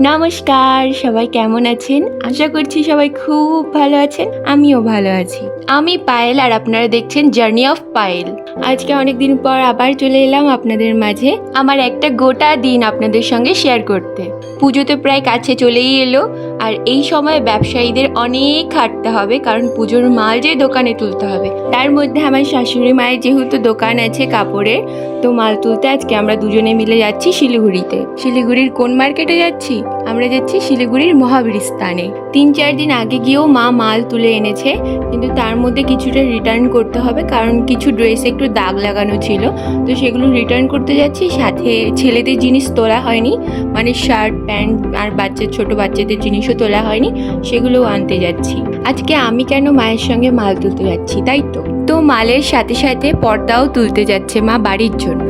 নমস্কার, সবাই কেমন আছেন? আশা করছি সবাই খুব ভালো আছেন, আমিও ভালো আছি। আমি পায়েল আর আপনারা দেখছেন জার্নি অফ পায়েল আজকে অনেক দিন পর আবার চলে এলাম আপনাদের মাঝে আমার একটা গোটা দিন আপনাদের সঙ্গে শেয়ার করতে। পুজো তো প্রায় কাছে চলেই এলো আর এই সময় ব্যবসায়ীদের অনেক খাটতে হবে, কারণ পুজোর মাল যে দোকানে তুলতে হবে। তার মধ্যে আমার শাশুড়ি মায়ের যেহেতু দোকান আছে কাপড়ের, তো মাল তুলতে আজকে আমরা দুজনে মিলে যাচ্ছি শিলিগুড়িতে। শিলিগুড়ির কোন মার্কেটে যাচ্ছি? আমরা যাচ্ছি শিলিগুড়ির মহাবীর স্থানে তিন, চার দিন আগে গিয়েও মা মাল তুলে এনেছে, কিন্তু তার মধ্যে কিছুটা রিটার্ন করতে হবে, কারণ কিছু ড্রেস একটু দাগ লাগানো ছিল। তো সেগুলো রিটার্ন করতে যাচ্ছি, সাথে ছেলেদের জিনিস তোলা হয়নি মানে শার্ট প্যান্ট আর বাচ্চার ছোট বাচ্চাদের জিনিসও তোলা হয়নি, সেগুলোও আনতে যাচ্ছি। আজকে আমি কেন মায়ের সঙ্গে মাল তুলতে যাচ্ছি, তাই তো? তো মালের সাথে সাথে পর্দাও তুলতে যাচ্ছে মা বাড়ির জন্য।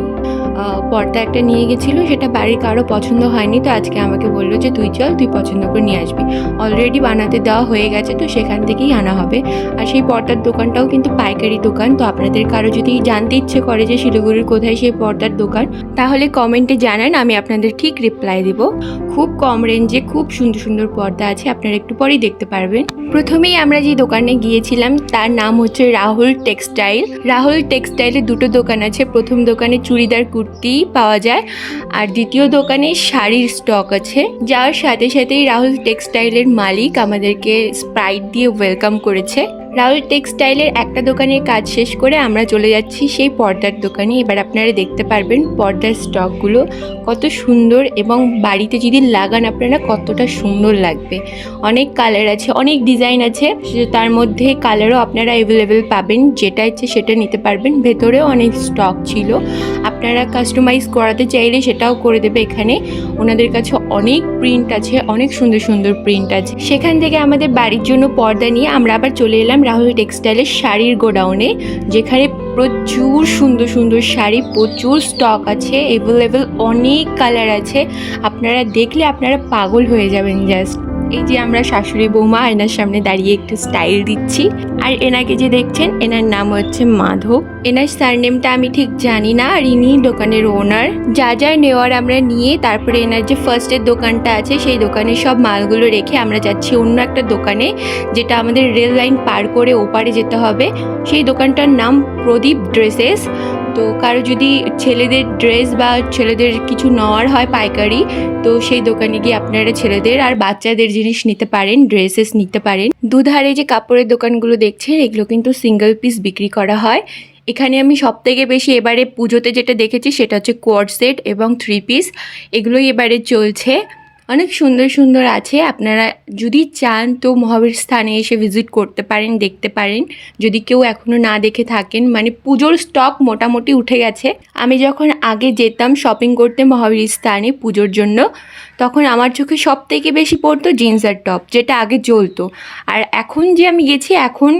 পর্দা একটা নিয়ে গেছিল, সেটা বাড়ির কারও পছন্দ হয়নি, তো আজকে আমাকে বলল যে, তুই চল, তুই পছন্দ করে নিয়ে আসবি। অলরেডি বানাতে দেওয়া হয়ে গেছে, তো সেখান থেকেই আনা হবে। আর সেই পর্দার দোকানটাও কিন্তু পাইকারি দোকান, তো আপনাদের কারও যদি জানতে ইচ্ছে করে যে, শিলিগুড়ির কোথায় সেই পর্দার দোকান, তাহলে কমেন্টে জানান, আমি আপনাদের ঠিক রিপ্লাই দেব। খুব কম রেঞ্জে খুব সুন্দর সুন্দর পর্দা আছে, আপনারা একটু পরেই দেখতে পারবেন। প্রথমেই আমরা যে দোকানে গিয়েছিলাম, তার নাম হচ্ছে রাহুল টেক্সটাইল। রাহুল টেক্সটাইলে দুটো দোকান আছে, প্রথম দোকানে চুড়িদার কুর্তি পাওয়া যায়। আর দ্বিতীয় দোকানে শাড়ির স্টক আছে। যাওয়ার সাথে সাথেই রাহুল টেক্সটাইলের মালিক আমাদেরকে স্প্রাইট দিয়ে ওয়েলকাম করেছে। রাহুল টেক্সটাইলের একটা দোকানের কাজ শেষ করে আমরা চলে যাচ্ছি সেই পর্দার দোকানে। এবার আপনারা দেখতে পারবেন পর্দার স্টকগুলো কত সুন্দর এবং বাড়িতে যদি লাগান আপনারা কতটা সুন্দর লাগবে। অনেক কালার আছে, অনেক ডিজাইন আছে তার মধ্যে কালারও আপনারা অ্যাভেলেবেল পাবেন, যেটা ইচ্ছে সেটা নিতে পারবেন। ভেতরেও অনেক স্টক ছিল। আপনারা কাস্টমাইজ করাতে চাইলে সেটাও করে দেবে এখানে। ওনাদের কাছে অনেক প্রিন্ট আছে, অনেক সুন্দর সুন্দর প্রিন্ট আছে। সেখান থেকে আমাদের বাড়ির জন্য পর্দা নিয়ে আমরা আবার চলে এলাম রাহুল টেক্সটাইলের শাড়ির গোডাউনে, যেখানে প্রচুর সুন্দর সুন্দর শাড়ি, প্রচুর স্টক আছে অ্যাভেলেবেল অনেক কালার আছে। আপনারা দেখলে আপনারা পাগল হয়ে যাবেন জাস্ট এই যে আমরা শাশুড়ি বৌমা, এনার সামনে দাঁড়িয়ে একটু স্টাইল দিচ্ছি। আর এনাকে যে দেখছেন, এনার নাম হচ্ছে মাধব। এনার সারনেমটা আমি ঠিক জানি না, আর ইনি দোকানের ওনার যা যা নেওয়ার আমরা নিয়ে, তারপরে এনার যে ফার্স্টের দোকানটা আছে, সেই দোকানে সব মালগুলো রেখে আমরা যাচ্ছি অন্য একটা দোকানে, যেটা আমাদের রেল লাইন পার করে ওপারে যেতে হবে। সেই দোকানটার নাম প্রদীপ ড্রেসেস তো কারও যদি ছেলেদের ড্রেস বা ছেলেদের কিছু নেওয়ার হয় পাইকারি, তো সেই দোকানে গিয়ে আপনারা ছেলেদের আর বাচ্চাদের জিনিস নিতে পারেন ড্রেসেস নিতে পারেন। দুধারে যে কাপড়ের দোকানগুলো দেখছেন, এগুলো কিন্তু সিঙ্গেল পিস বিক্রি করা হয়। এখানে আমি সব থেকে বেশি এবারে পুজোতে যেটা দেখেছি, সেটা হচ্ছে কোয়াড সেট এবং থ্রি পিস এগুলোই এবারে চলছে। অনেক সুন্দর সুন্দর আছে। আপনারা যদি চান তো মহাবীর স্থানে এসে ভিজিট করতে পারেন, দেখতে পারেন। যদি কেউ এখনও না দেখে থাকেন মানে পুজোর স্টক মোটামুটি উঠে গেছে। আমি যখন আগে যেতাম শপিং করতে মহাবীর স্থানে পুজোর জন্য, তখন আমার চোখে সব থেকে বেশি পড়তো জিন্স আর টপ যেটা আগে চলতো আর এখন যে আমি গেছি, এখন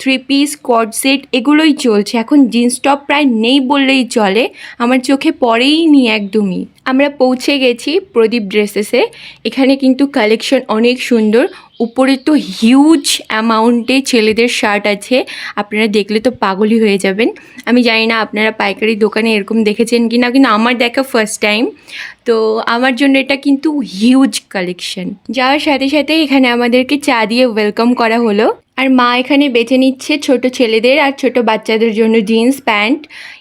থ্রি পিস কট সেট এগুলোই চলছে। এখন জিন্স টপ প্রায় নেই বললেই চলে। আমার চোখে পড়েই নি একদমই। আমরা পৌঁছে গেছি প্রদীপ ড্রেসেসে এখানে কিন্তু কালেকশন অনেক সুন্দর উপরে তো হিউজ অ্যামাউন্টে ছেলেদের শার্ট আছে। আপনারা দেখলে তো পাগলই হয়ে যাবেন। আমি জানি না আপনারা পাইকারি দোকানে এরকম দেখেছেন কি না কিন্তু আমার দেখা ফার্স্ট টাইম তো আমার জন্য এটা কিন্তু হিউজ কালেকশন যাওয়ার সাথে সাথে এখানে আমাদেরকে চা দিয়ে ওয়েলকাম করা হলো। আর মা এখানে বেছে নিচ্ছে ছোট ছেলেদের আর ছোট বাচ্চাদের জন্য জিন্স প্যান্ট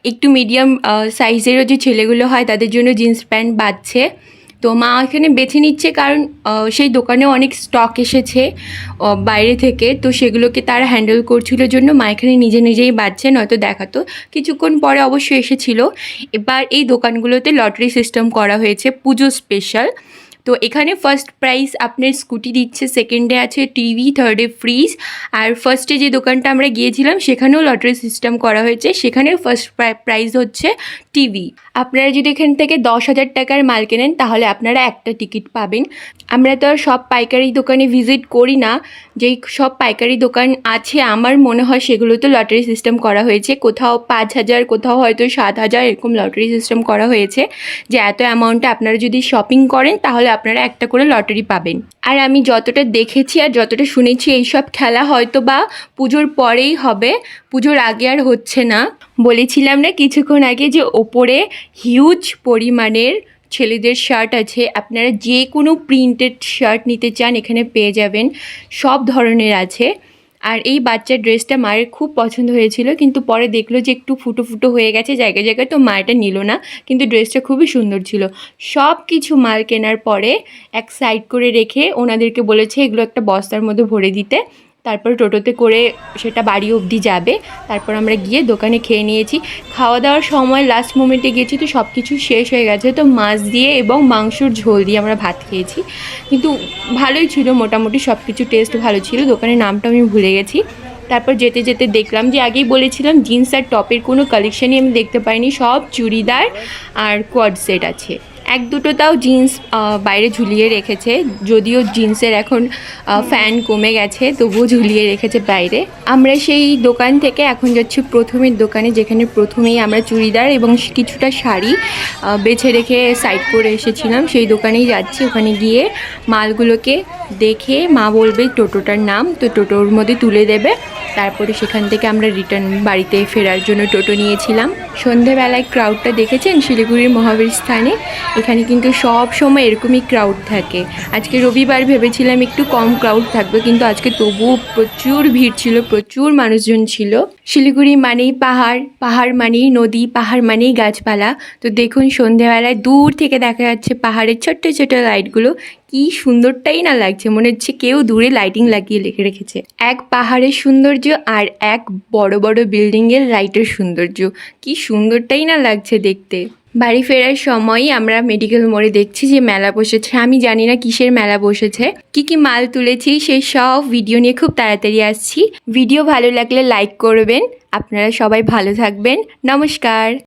একটু মিডিয়াম সাইজেরও যে ছেলেগুলো হয়, তাদের জন্য জিন্স প্যান্ট বাঁধছে। তো মা এখানে বেছে নিচ্ছে কারণ সেই দোকানে অনেক স্টক এসেছে বাইরে থেকে। তো সেগুলোকে তারা হ্যান্ডেল করছিল জন্য মা এখানে নিজে নিজেই বাজছে নয়তো দেখাতো। কিছুক্ষণ পরে অবশ্যই এসেছিল। এবার এই দোকানগুলোতে লটারি সিস্টেম করা হয়েছে, পুজো স্পেশাল তো এখানে ফার্স্ট প্রাইস আপনার স্কুটি দিচ্ছে সেকেন্ডে আছে টিভি থার্ডে ফ্রিজ আর ফার্স্টে যে দোকানটা আমরা গিয়েছিলাম সেখানেও লটারি সিস্টেম করা হয়েছে সেখানে ফার্স্ট প্রাইজ হচ্ছে টিভি আপনারা যদি এখান থেকে দশ হাজার টাকার মাল কেনেন, তাহলে আপনারা একটা টিকিট পাবেন। আমরা তো আর সব পাইকারি দোকানে ভিজিট করি না। যেই সব পাইকারি দোকান আছে, আমার মনে হয় সেগুলো তো লটারি সিস্টেম করা হয়েছে। কোথাও পাঁচ হাজার, কোথাও হয়তো সাত হাজার এরকম লটারি সিস্টেম করা হয়েছে। যে এত অ্যামাউন্টে আপনারা যদি শপিং করেন, তাহলে আপনারা একটা করে লটারি পাবেন। আর আমি যতটা দেখেছি আর যতটা শুনেছি, এইসব খেলা হয়তো বা পুজোর পরেই হবে। পুজোর আগে আর হচ্ছে না। বলেছিলাম না কিছুক্ষণ আগে যে ওপরে হিউজ পরিমাণের ছেলেদের শার্ট আছে, আপনারা যে কোনো প্রিন্টেড শার্ট নিতে চান, এখানে পেয়ে যাবেন। সব ধরনের আছে। আর এই বাচ্চার ড্রেসটা মায়ের খুব পছন্দ হয়েছিল, কিন্তু পরে দেখল যে একটু ফুটো ফুটো হয়ে গেছে, জায়গায় জায়গায় তো মা এটা নিল না, কিন্তু ড্রেসটা খুবই সুন্দর ছিল। সব কিছু মাল কেনার পরে এক সাইড করে রেখে ওনাদেরকে বলেছে, এগুলো একটা বস্তার মধ্যে ভরে দিতে। তারপর টোটোতে করে সেটা বাড়ি অবধি যাবে। তারপর আমরা গিয়ে দোকানে খেয়ে নিয়েছি। খাওয়া দাওয়ার সময় লাস্ট মোমেন্টে গিয়েছি তো সব কিছু শেষ হয়ে গেছে। তো মাছ দিয়ে এবং মাংসর ঝোল দিয়ে আমরা ভাত খেয়েছি। কিন্তু ভালোই ছিল, মোটামুটি সব কিছু টেস্ট ভালো ছিল। দোকানের নামটা আমি ভুলে গেছি। তারপর যেতে যেতে দেখলাম যে আগেই বলেছিলাম জিন্স আর টপের কোনো কালেকশনই আমি দেখতে পাইনি। সব চুড়িদার আর কোয়াড সেট আছে। এক দুটো তাও জিন্স বাইরে ঝুলিয়ে রেখেছে। যদিও জিন্সের এখন ফ্যান কমে গেছে, তবুও ঝুলিয়ে রেখেছে বাইরে। আমরা সেই দোকান থেকে এখন যাচ্ছি প্রথমের দোকানে, যেখানে প্রথমেই আমরা চুড়িদার এবং কিছুটা শাড়ি বেছে রেখে সাইড করে এসেছিলাম। সেই দোকানেই যাচ্ছি। ওখানে গিয়ে মালগুলোকে দেখে মা বলবে টোটোটার নাম, তো টোটোর মধ্যে তুলে দেবে। তারপরে সেখান থেকে আমরা রিটার্ন বাড়িতে ফেরার জন্য টোটো নিয়েছিলাম। সন্ধেবেলায় ক্রাউডটা দেখেছেন? শিলিগুড়ির মহাবীর স্থানে। এখানে কিন্তু সব সময় এরকমই ক্রাউড থাকে। আজকে রবিবার ভেবেছিলাম একটু কম ক্রাউড থাকবে, কিন্তু আজকে তবুও প্রচুর ভিড় ছিল, প্রচুর মানুষজন ছিল। শিলিগুড়ি মানেই পাহাড় পাহাড় মানেই নদী, পাহাড় মানেই গাছপালা। তো দেখুন, সন্ধেবেলায় দূর থেকে দেখা যাচ্ছে পাহাড়ের ছোট্ট ছোট লাইটগুলো। কি সুন্দরটাই না লাগছে, মনে হচ্ছে কেউ দূরে লাইটিং লাগিয়ে লেখে রেখেছে। এক পাহাড়ের সৌন্দর্য আর এক বড় বড় বিল্ডিংয়ের লাইটের সৌন্দর্য। কি সুন্দরটাই না লাগছে দেখতে। বাড়ি ফেরার সময় আমরা মেডিকেল মোড়ে দেখছি যে মেলা বসেছে। আমি জানি না কিসের মেলা বসেছে। কি কি মাল তুলেছি সেই সব ভিডিও নিয়ে খুব তাড়াতাড়ি আসছি। ভিডিও ভালো লাগলে লাইক করবেন। আপনারা সবাই ভালো থাকবেন। নমস্কার।